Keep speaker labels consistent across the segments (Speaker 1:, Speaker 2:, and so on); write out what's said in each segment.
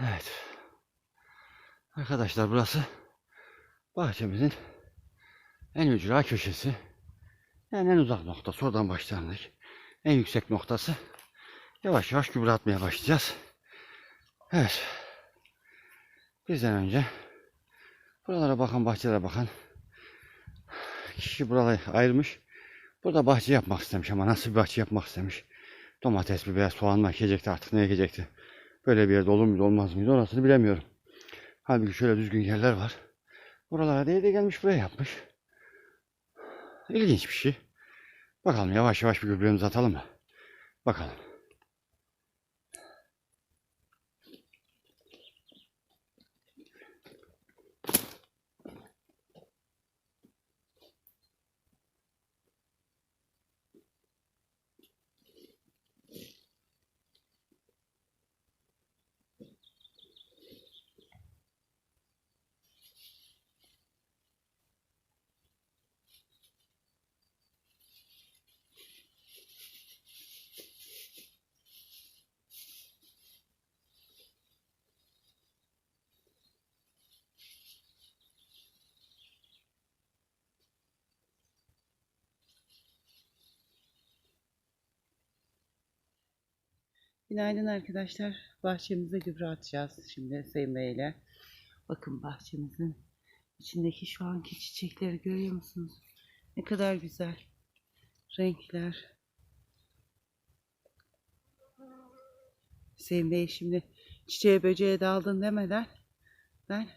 Speaker 1: Evet. Arkadaşlar burası bahçemizin en ücra köşesi. Yani en uzak noktası. Oradan başlandık. En yüksek noktası. Yavaş yavaş gübre atmaya başlayacağız. Evet. Bizden önce buralara bakan, bahçelere bakan kişi buraları ayırmış. Burada bahçe yapmak istemiş ama nasıl bir bahçe yapmak istemiş. Domates, biber, soğan mı ekecekti artık ne ekecekti. Böyle bir yerde olur muydu olmaz mıydı orasını bilemiyorum. Halbuki şöyle düzgün yerler var. Buralara değil de gelmiş buraya yapmış. İlginç bir şey. Bakalım yavaş yavaş bir gübremizi atalım mı? Bakalım.
Speaker 2: Günaydın arkadaşlar. Bahçemize gübre atacağız şimdi Hüseyin Bey ile. Bakın bahçemizin içindeki şu anki çiçekleri görüyor musunuz? Ne kadar güzel. Renkler. Hüseyin Bey şimdi çiçeğe böceğe daldın demeden ben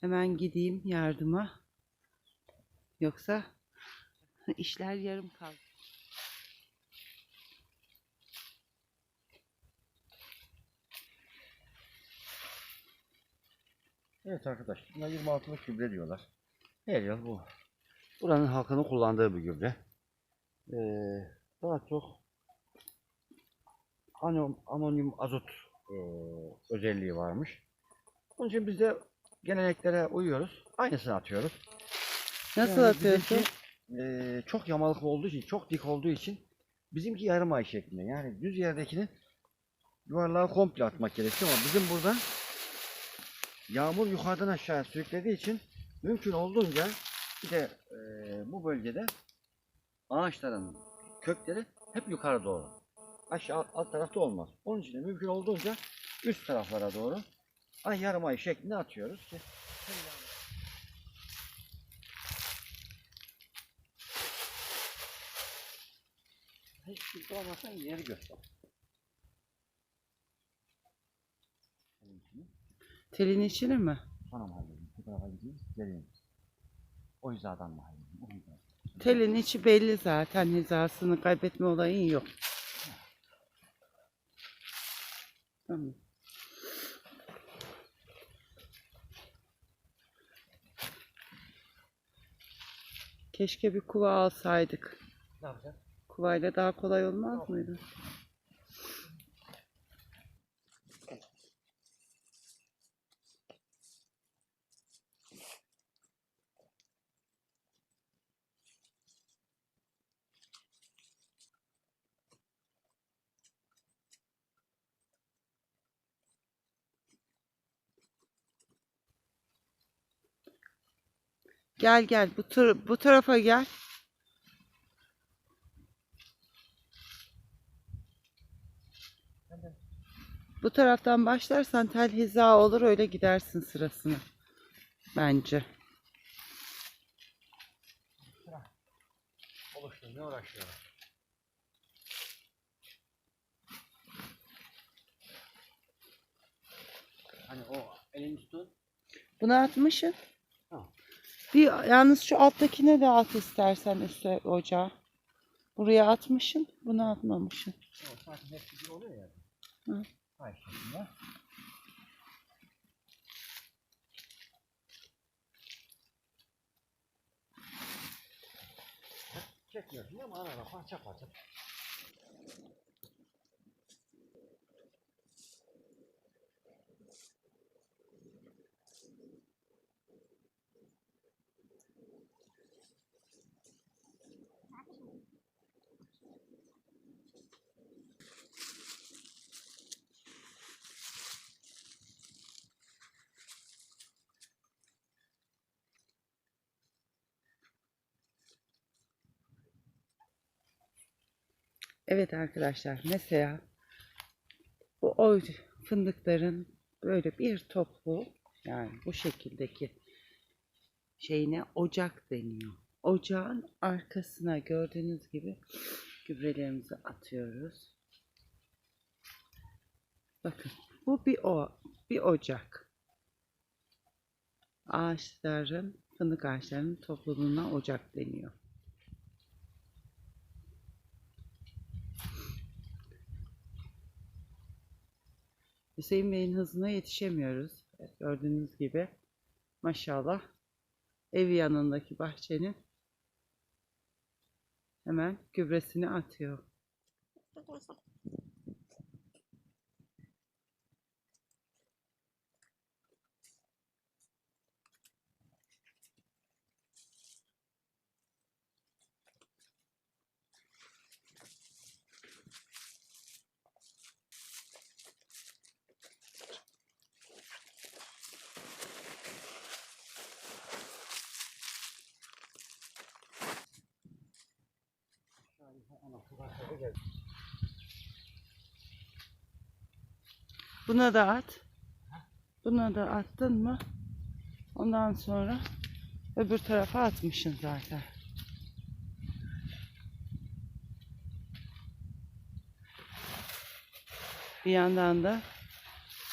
Speaker 2: hemen gideyim yardıma. Yoksa işler yarım kaldı.
Speaker 1: Evet arkadaşlar. Buna 26'lık gübre diyorlar. Her yıl bu. Buranın halkının kullandığı bir gübre. Ee, daha çok anyum, amonyum azot e, özelliği varmış. Onun için biz de geleneklere uyuyoruz. Aynısını atıyoruz.
Speaker 2: Nasıl
Speaker 1: Yani
Speaker 2: atıyorsun?
Speaker 1: e, çok yamalıklı olduğu için, çok dik olduğu için bizimki yarım ay şeklinde. Yani düz yerdekini yuvarlağı komple atmak gerekiyor ama bizim burada yağmur yukarıdan aşağıya sürüklediği için mümkün olduğunca bir de e, bu bölgede ağaçların kökleri hep yukarı doğru. Aşağı alt tarafta olmaz. Onun için de mümkün olduğunca üst taraflara doğru ay yarım ay şeklinde atıyoruz ki hiç kimse olmasa yeri göster.
Speaker 2: Telin içine mi?
Speaker 1: Sonra mı halledeyim? Bu tarafa gideyim, geleyim. O hizadan mı halledeyim? O hizadan.
Speaker 2: Telin içi belli zaten hizasını kaybetme olayın yok. Tamam. Keşke bir kuva alsaydık.
Speaker 1: Ne yapacağız?
Speaker 2: Kuvayla daha kolay olmaz mıydı? Gel gel bu tır, bu tarafa gel. Bu taraftan başlarsan tel hiza olur öyle gidersin sırasını. Bence.
Speaker 1: Oluştu, ne uğraşıyor? Hani o elini tutun.
Speaker 2: Bunu atmışsın. Bir yalnız şu alttakine de at istersen üstte ocağa. Buraya atmışsın, bunu atmamışsın.
Speaker 1: O zaten hepsi bir oluyor ya.
Speaker 2: Hı.
Speaker 1: Ay şeklinde. Çekmiyorsun değil mi? Ara ara parça parça.
Speaker 2: Evet arkadaşlar mesela bu o fındıkların böyle bir toplu yani bu şekildeki şeyine ocak deniyor. Ocağın arkasına gördüğünüz gibi gübrelerimizi atıyoruz. Bakın bu bir o bir ocak. Ağaçların fındık ağaçlarının topluluğuna ocak deniyor. Hüseyin Bey'in hızına yetişemiyoruz. Gördüğünüz gibi maşallah evi yanındaki bahçenin hemen gübresini atıyor. Buna da at. Buna da attın mı? Ondan sonra öbür tarafa atmışsın zaten. Bir yandan da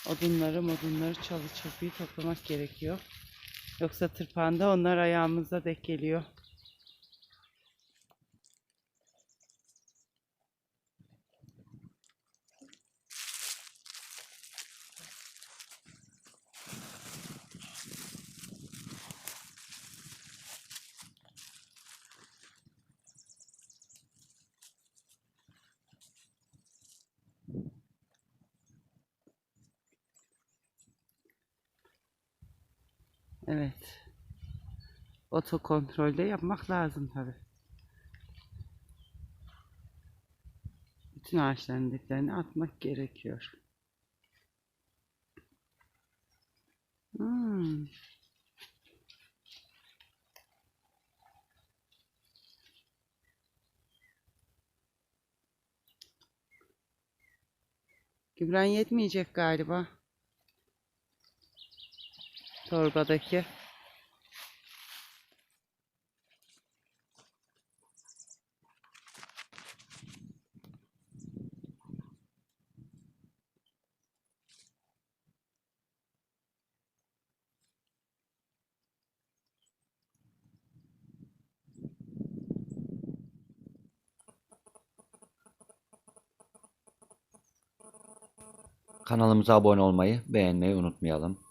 Speaker 2: odunları odunları çalı çırpıyı toplamak gerekiyor. Yoksa tırpanda onlar ayağımıza dek geliyor. Evet. Oto kontrolde yapmak lazım tabi. Bütün ağaçların diplerini atmak gerekiyor. Hmm. Gübren yetmeyecek galiba. Torbadaki.
Speaker 1: Kanalımıza abone olmayı, beğenmeyi unutmayalım.